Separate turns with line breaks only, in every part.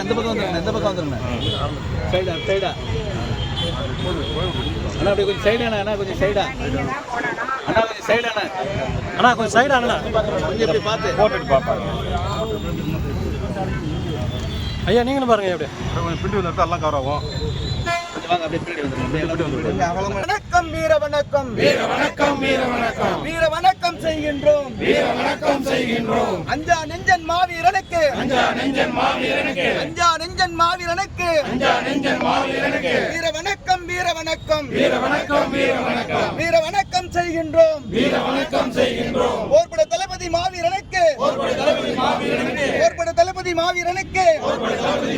எந்த பக்கம் வந்துருங்க எந்த பக்கம் வந்துருங்க சைடா சைடா. அண்ணா அப்படி கொஞ்சம் சைடு அண்ணா கொஞ்சம் சைடா. அண்ணா கொஞ்சம் சைடு
அண்ணா. அண்ணா கொஞ்சம் சைடு அண்ணா.
கொஞ்சம் எப்படி பார்த்து.
போட்டு பார்ப்பாங்க
ஐயா நீங்களும் பாருங்க எப்படி
பின்னாடி எல்லாம் கவர் ஆகும்.
வணக்கம் வீர வணக்கம். வீர வணக்கம் வீர வணக்கம். வீர வணக்கம் செய்கின்றோம். வீர வணக்கம் செய்கின்றோம். அஞ்சா நெஞ்சன் மாவீரனுக்கு. அஞ்சா நெஞ்சன் மாவீரனுக்கு. அஞ்சா நெஞ்சன் மாவீரனுக்கு. அஞ்சா நெஞ்சன் மாவீரனுக்கு. வீர வணக்கம் வீர வணக்கம். வீர வணக்கம் வீர வணக்கம். வீர வணக்கம் செய்கின்றோம். வீர வணக்கம் செய்கின்றோம். போர்பட தளபதி மாவீரனுக்கு. போர்பட தளபதி மாவீரனுக்கு. போர்பட தளபதி மாவீரனுக்கு. போர்பட தளபதி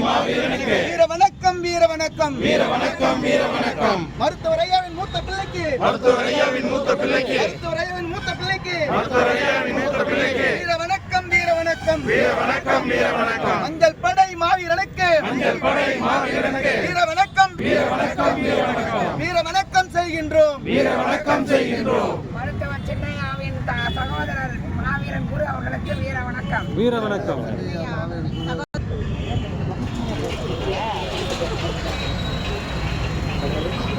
வணக்கம். வீர வணக்கம் வீர வணக்கம். வீர வணக்கம் மருத்துவர் ஐயாவின் மூத்த பிள்ளைக்கு. மருத்துவர் ஐயாவின் மூத்த பிள்ளைக்கு. மருத்துவர் ஐயாவின் மூத்த பிள்ளைக்கு. மருத்துவர் ஐயாவின் மூத்த பிள்ளைக்கு. வீர வணக்கம் வீர வணக்கம். வீர வணக்கம் வீர வணக்கம். மஞ்சள் படை மாவீரனுக்கு. மஞ்சள் படை மாவீரனுக்கு. வீர வணக்கம். வீர வணக்கம் வீர வணக்கம். வீர வணக்கம் செய்கின்றோம். வீர வணக்கம் செய்கின்றோம்.
மருத்துவர் சின்னையாவின் சகோதரர் மாவீரன் குரு அவர்களுக்கு வீர வணக்கம்.
வீர வணக்கம்.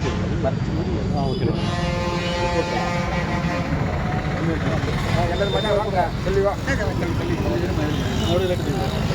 ஆ வாங்க
ஒரு லட்டு